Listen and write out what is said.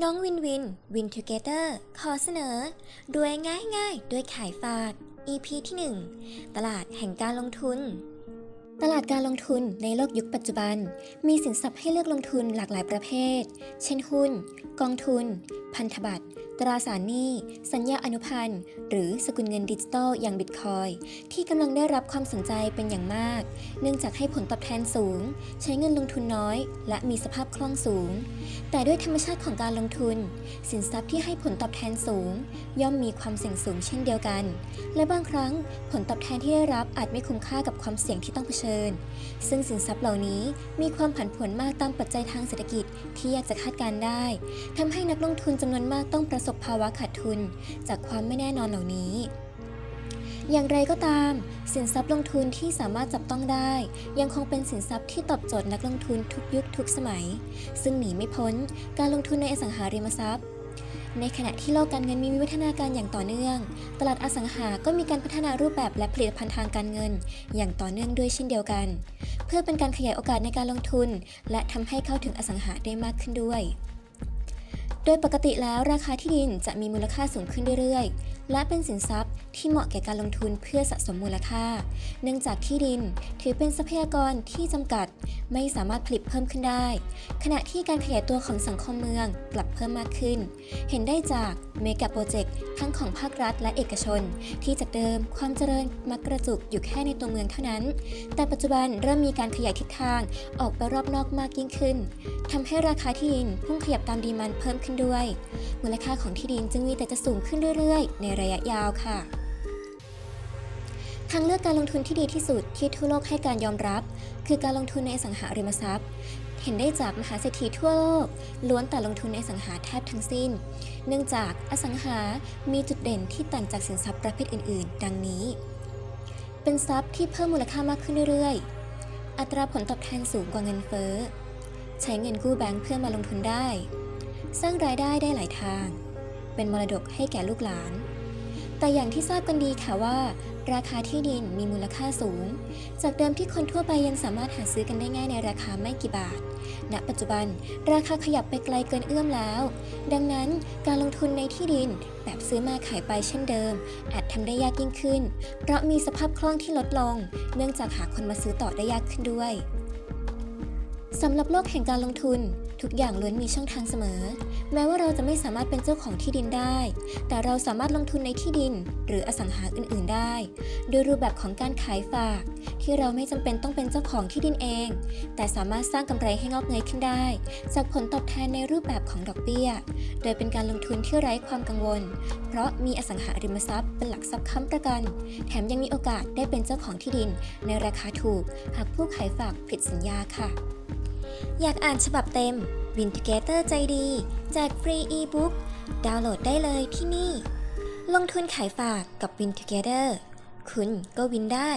น้องวินวินวินทูเกเตอร์ขอเสนอด้วยง่ายง่ายๆ ด้วยขายฝาก EP ที่ 1 ตลาดแห่งการลงทุน ตลาดการลงทุนในโลกยุคปัจจุบัน มีสินทรัพย์ให้เลือกลงทุนหลากหลายประเภท เช่นหุ้น กองทุน พันธบัตร ตราสารหนี้ สัญญาอนุพันธ์ หรือสกุลเงินดิจิตอลอย่างบิตคอยที่กำลังได้รับความสนใจเป็นอย่างมาก เนื่องจากให้ผลตอบแทนสูง ใช้เงินลงทุนน้อย และมีสภาพคล่องสูง แต่ด้วยธรรมชาติของการลงทุน สินทรัพย์ที่ให้ผลตอบแทนสูง ย่อมมีความเสี่ยงสูงเช่นเดียวกัน และบางครั้งผลตอบแทนที่ได้รับอาจไม่คุ้มค่ากับความเสี่ยงที่ต้องเผชิญซึ่งสินทรัพย์เหล่านี้มีความผันผวนมากตามปัจจัยทางเศรษฐกิจที่ยากจะคาดการได้ทำให้นักลงทุนจำนวนมากต้องประสบภาวะขาดทุน จากความไม่แน่นอนเหล่านี้อย่างไรก็ตาม สินทรัพย์ลงทุนที่สามารถจับต้องได้ ยังคงเป็นสินทรัพย์ที่ตอบโจทย์นักลงทุนทุกยุคทุกสมัย ซึ่งหนีไม่พ้นการลงทุนในอสังหาริมทรัพย์ ในขณะที่โลกการเงินมีวิวัฒนาการอย่างต่อเนื่อง ตลาดอสังหาก็มีการพัฒนารูปแบบและผลิตภัณฑ์ทางการเงิน อย่างต่อเนื่องด้วยเช่นเดียวกัน เพื่อเป็นการขยายโอกาสในการลงทุน และทำให้เข้าถึงอสังหาได้มากขึ้นด้วย โดยปกติแล้วราคาที่ดินจะมีมูลค่าสูงขึ้นเรื่อยๆ และเป็นสินทรัพย์ ที่เหมาะแก่การลงทุนเพื่อสะสมมูลค่า เนื่องจากที่ดินถือเป็นทรัพยากรที่จำกัดไม่สามารถผลิตเพิ่มขึ้นได้ ขณะที่การขยายตัวของสังคมเมืองกลับเพิ่มมากขึ้น เห็นได้จากเมกะโปรเจกต์ทั้งของภาครัฐและเอกชน ที่จากเดิมความเจริญมักกระจุกอยู่แค่ในตัวเมืองเท่านั้น แต่ปัจจุบันเริ่มมีการขยายทิศทางออกไปรอบนอกมากยิ่งขึ้นทำให้ราคาที่ดินพุ่งขยับตามดีมันเพิ่มขึ้นด้วย มูลค่าของที่ดินจึงมีแต่จะสูงขึ้นเรื่อยๆ ในระยะยาวค่ะ ทางเลือกการลงทุนที่ดีที่สุดที่ทั่วโลกให้การยอมรับ คือการลงทุนในสังหาริมทรัพย์ เห็นได้จากมหาเศรษฐีทั่วโลก ล้วนแต่ลงทุนในสังหาแทบทั้งสิ้น เนื่องจากอสังหามีจุดเด่นที่ต่างจากสินทรัพย์ประเภทอื่น ๆ ดังนี้ เป็นทรัพย์ที่เพิ่มมูลค่ามากขึ้นเรื่อยๆ อัตราผลตอบแทนสูงกว่าเงินเฟ้อ ใช้เงินกู้แบงค์เพื่อมาลงทุนได้ สร้างรายได้ได้หลายทาง เป็นมรดกให้แก่ลูกหลาน แต่อย่างที่ทราบกันดีค่ะว่า ราคาที่ดินมีมูลค่าสูง จากเดิมที่คนทั่วไปยังสามารถหาซื้อกันได้ง่ายในราคาไม่กี่บาท ณ ปัจจุบัน ราคาขยับไปไกลเกินเอื้อมแล้ว ดังนั้นการลงทุนในที่ดินแบบซื้อมาขายไปเช่นเดิม อาจทำได้ยากยิ่งขึ้น เพราะมีสภาพคล่องที่ลดลง เนื่องจากหาคนมาซื้อต่อได้ยากขึ้นด้วยสำหรับโลกแห่งการลงทุน ทุกอย่างล้วนมีช่องทางเสมอ แม้ว่าเราจะไม่สามารถเป็นเจ้าของที่ดินได้ แต่เราสามารถลงทุนในที่ดิน หรืออสังหาอื่น ๆ ได้ โดยรูปแบบของการขายฝาก ที่เราไม่จำเป็นต้องเป็นเจ้าของที่ดินเอง แต่สามารถสร้างกำไรให้งอกเงยขึ้นได้ จากผลตอบแทนในรูปแบบของดอกเบี้ย โดยเป็นการลงทุนที่ไร้ความกังวล เพราะมีอสังหาริมทรัพย์เป็นหลักทรัพย์ค้ำประกัน แถมยังมีโอกาสได้เป็นเจ้าของที่ดิน ในราคาถูก หากผู้ขายฝากผิดสัญญาค่ะ อยากอ่านฉบับเต็ม Win Together ใจดี แจกฟรีอีบุ๊กดาวน์โหลดได้เลยที่นี่ ลงทุนขายฝากกับ Win Together คุณก็วินได้